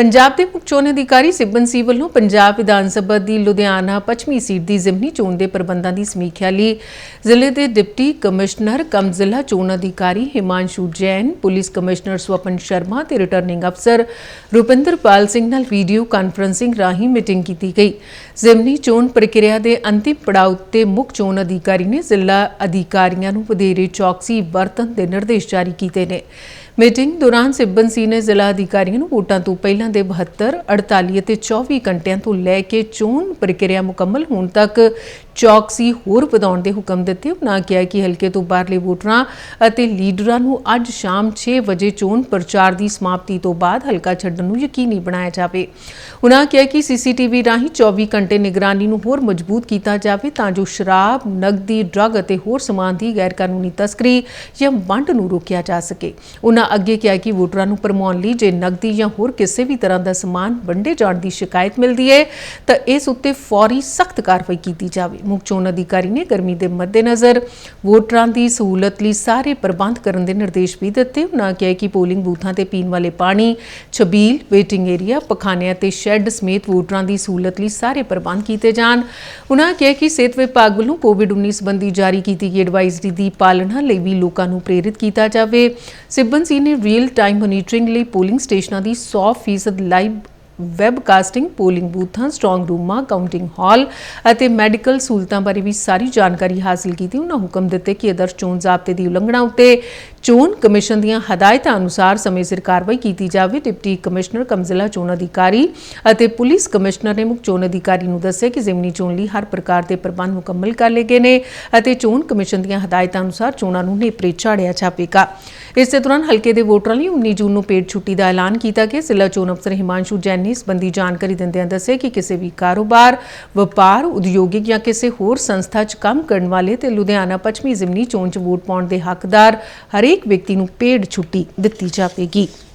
ਪੰਜਾਬ ਦੇ ਮੁੱਖ ਚੋਣ ਅਧਿਕਾਰੀ ਸਿਬਨ ਸੀ ਵੱਲੋਂ ਪੰਜਾਬ ਵਿਧਾਨ ਸਭਾ ਦੀ ਲੁਧਿਆਣਾ ਪੱਛਮੀ ਸੀਟ ਦੀ ਜ਼ਿਮਨੀ ਚੋਣ ਦੇ ਪ੍ਰਬੰਧਾਂ ਦੀ ਸਮੀਖਿਆ ਲਈ ਜ਼ਿਲ੍ਹੇ ਦੇ ਡਿਪਟੀ ਕਮਿਸ਼ਨਰ ਕਮ ਜ਼ਿਲ੍ਹਾ ਚੋਣ ਅਧਿਕਾਰੀ ਹਿਮਾਂਸ਼ੂ ਜੈਨ, ਪੁਲਿਸ ਕਮਿਸ਼ਨਰ ਸਵਪਨ ਸ਼ਰਮਾ ਤੇ ਰਿਟਰਨਿੰਗ ਅਫਸਰ ਰੁਪਿੰਦਰਪਾਲ ਸਿੰਘ ਨਾਲ ਵੀਡੀਓ ਕਾਨਫਰੰਸਿੰਗ ਰਾਹੀਂ ਮੀਟਿੰਗ ਕੀਤੀ ਗਈ। ਜ਼ਿਮਨੀ ਚੋਣ ਪ੍ਰਕਿਰਿਆ ਦੇ ਅੰਤਿਮ ਪੜਾਅ ਉੱਤੇ ਮੁੱਖ ਚੋਣ ਅਧਿਕਾਰੀ ਨੇ ਜ਼ਿਲ੍ਹਾ ਅਧਿਕਾਰੀਆਂ ਨੂੰ ਵਧੇਰੇ ਚੌਕਸੀ ਵਰਤਣ ਦੇ ਨਿਰਦੇਸ਼ ਜਾਰੀ ਕੀਤੇ ਨੇ। ਮੀਟਿੰਗ ਦੌਰਾਨ ਸਿਬਨ ਸੀ ਨੇ ਜ਼ਿਲ੍ਹਾ ਅਧਿਕਾਰੀਆਂ ਨੂੰ ਵੋਟਾਂ ਤੋਂ ਪਹਿਲਾਂ ਦੇ 72 48 ਅਤੇ 24 ਘੰਟਿਆਂ ਤੋਂ ਲੈ ਕੇ ਚੋਣ ਪ੍ਰਕਿਰਿਆ ਮੁਕੰਮਲ ਹੋਣ ਤੱਕ ਚੌਕਸੀ ਹੋਰ ਵਧਾਉਣ ਦੇ ਹੁਕਮ ਦਿੱਤੇ। ਉਹਨਾਂ ਕਿਹਾ ਕਿ ਹਲਕੇ ਤੋਂ ਬਾਹਰਲੇ ਵੋਟਰਾਂ ਅਤੇ ਲੀਡਰਾਂ ਨੂੰ ਅੱਜ ਸ਼ਾਮ 6 ਵਜੇ ਚੋਣ ਪ੍ਰਚਾਰ ਦੀ ਸਮਾਪਤੀ ਤੋਂ ਬਾਅਦ ਹਲਕਾ ਛੱਡਣ ਨੂੰ ਯਕੀਨੀ ਬਣਾਇਆ ਜਾਵੇ। ਉਹਨਾਂ ਕਿਹਾ ਕਿ ਸੀਸੀਟੀਵੀ ਰਾਹੀਂ 24 ਘੰਟੇ ਨਿਗਰਾਨੀ ਨੂੰ ਹੋਰ ਮਜ਼ਬੂਤ ਕੀਤਾ ਜਾਵੇ ਤਾਂ ਜੋ ਸ਼ਰਾਬ ਨਗਦੀ ਡਰੱਗ ਅਤੇ ਹੋਰ ਸਮਾਨ ਦੀ ਗੈਰ ਕਾਨੂੰਨੀ ਤਸਕਰੀ ਜਾਂ ਵੰਡ ਨੂੰ ਰੋਕਿਆ ਜਾ ਸਕੇ। ਉਹਨਾਂ ਅੱਗੇ ਕਿਹਾ ਕਿ ਵੋਟਰਾਂ ਨੂੰ ਭਰਮਾਉਣ ਲਈ ਜੇ ਨਗਦੀ ਜਾਂ ਹੋਰ ਕਿਸੇ ਵੀ ਤਰ੍ਹਾਂ ਦਾ ਸਮਾਨ ਵੰਡੇ ਜਾਣ ਦੀ ਸ਼ਿਕਾਇਤ ਮਿਲਦੀ ਹੈ, ਤਾਂ ਇਸ ਉੱਤੇ ਫੌਰੀ ਸਖਤ ਕਾਰਵਾਈ ਕੀਤੀ ਜਾਵੇ। ਮੁੱਖ ਚੋਣ ਅਧਿਕਾਰੀ ਨੇ ਗਰਮੀ ਦੇ ਮੱਦੇਨਜ਼ਰ ਵੋਟਰਾਂ ਦੀ ਸਹੂਲਤ ਲਈ ਸਾਰੇ ਪ੍ਰਬੰਧ ਕਰਨ ਦੇ ਨਿਰਦੇਸ਼ ਵੀ ਦਿੱਤੇ। ਉਹਨਾਂ ਕਿਹਾ ਕਿ ਪੋਲਿੰਗ ਬੂਥਾਂ ਤੇ ਪੀਣ ਵਾਲੇ ਪਾਣੀ, ਛਬੀਲ, ਵੇਟਿੰਗ ਏਰੀਆ, ਪਖਾਨਿਆਂ ਤੇ ਸ਼ੈੱਡ ਸਮੇਤ ਵੋਟਰਾਂ ਦੀ ਸਹੂਲਤ ਲਈ ਸਾਰੇ ਪ੍ਰਬੰਧ ਕੀਤੇ ਜਾਣ। ਉਹਨਾਂ ਕਿਹਾ ਕਿ ਸਿਹਤ ਵਿਭਾਗ ਵੱਲੋਂ ਕੋਵਿਡ-19 ਸੰਬੰਧੀ ਜਾਰੀ ਕੀਤੀ ਗਈ ਐਡਵਾਈਜ਼ਰੀ ਦੀ ਪਾਲਣਾ ਲਈ ਵੀ ਲੋਕਾਂ ਨੂੰ ਪ੍ਰੇਰਿਤ ਕੀਤਾ ਜਾਵੇ। ਸਿਬਨ ਸੀ ਨੇ ਰੀਅਲ ਟਾਈਮ ਮੋਨੀਟਰਿੰਗ ਲਈ ਪੋਲਿੰਗ ਸਟੇਸ਼ਨਾਂ ਦੀ 100% ਲਾਈਵ ਵੈਬਕਾਸਟਿੰਗ ਪੋਲਿੰਗ ਬੂਥਾਂ ਸਟਰੋਂਗ ਰੂਮਾਂ ਕਾਊਂਟਿੰਗ ਹਾਲ ਅਤੇ ਮੈਡੀਕਲ ਸਹੂਲਤਾਂ ਬਾਰੇ ਵੀ ਸਾਰੀ ਜਾਣਕਾਰੀ ਹਾਸਲ ਕੀਤੀ। ਉਹਨਾਂ ਹੁਕਮ ਦਿੱਤੇ ਕਿ ਆਦਰਸ਼ ਚੋਣ ਜ਼ਾਬਤੇ ਦੀ ਉਲੰਘਣਾ ਉੱਤੇ ਚੋਣ ਕਮਿਸ਼ਨ ਦੀਆਂ ਹਦਾਇਤਾਂ ਅਨੁਸਾਰ ਸਮੇਂ ਸਿਰ ਕਾਰਵਾਈ ਕੀਤੀ ਜਾਵੇ। ਡਿਪਟੀ ਕਮਿਸ਼ਨਰ ਕਮ ਚੋਣ ਅਧਿਕਾਰੀ ਅਤੇ ਪੁਲਿਸ ਕਮਿਸ਼ਨਰ ਨੇ ਮੁੱਖ ਚੋਣ ਅਧਿਕਾਰੀ ਨੂੰ ਦੱਸਿਆ ਕਿ ਜ਼ਿਮਨੀ ਚੋਣ ਲਈ ਹਰ ਪ੍ਰਕਾਰ ਦੇ ਪ੍ਰਬੰਧ ਮੁਕੰਮਲ ਕਰ ਲਏ ਗਏ ਨੇ ਅਤੇ ਚੋਣ ਕਮਿਸ਼ਨ ਦੀਆਂ ਹਦਾਇਤਾਂ ਅਨੁਸਾਰ ਚੋਣਾਂ ਨੂੰ ਨੇਪਰੇ ਚਾੜਿਆ ਜਾਵੇਗਾ। ਇਸੇ ਦੌਰਾਨ ਹਲਕੇ ਦੇ ਵੋਟਰਾਂ ਲਈ 19 ਜੂਨ ਨੂੰ ਪੇਡ ਛੁੱਟੀ ਦਾ ਐਲਾਨ ਕੀਤਾ ਗਿਆ। ਜ਼ਿਲ੍ਹਾ ਚੋਣ ਅਫਸਰ ਹਿਮਾਂਸ਼ੂ ਜੈਨ ਨੇ ਇਸ ਸੰਬੰਧੀ ਜਾਣਕਾਰੀ ਦਿੰਦਿਆਂ ਦੱਸਿਆ ਕਿ ਕਿਸੇ ਵੀ ਕਾਰੋਬਾਰ, ਵਪਾਰ, ਉਦਯੋਗਿਕ ਜਾਂ ਕਿਸੇ ਹੋਰ ਸੰਸਥਾ 'ਚ ਕੰਮ ਕਰਨ ਵਾਲੇ ਤੇ ਲੁਧਿਆਣਾ ਪੱਛਮੀ ਜ਼ਿਮਨੀ ਚੋਣ 'ਚ ਵੋਟ ਪਾਉਣ ਦੇ ਹੱਕਦਾਰ ਹਰੇਕ ਵਿਅਕਤੀ ਨੂੰ ਪੇਡ ਛੁੱਟੀ ਦਿੱਤੀ ਜਾਵੇਗੀ।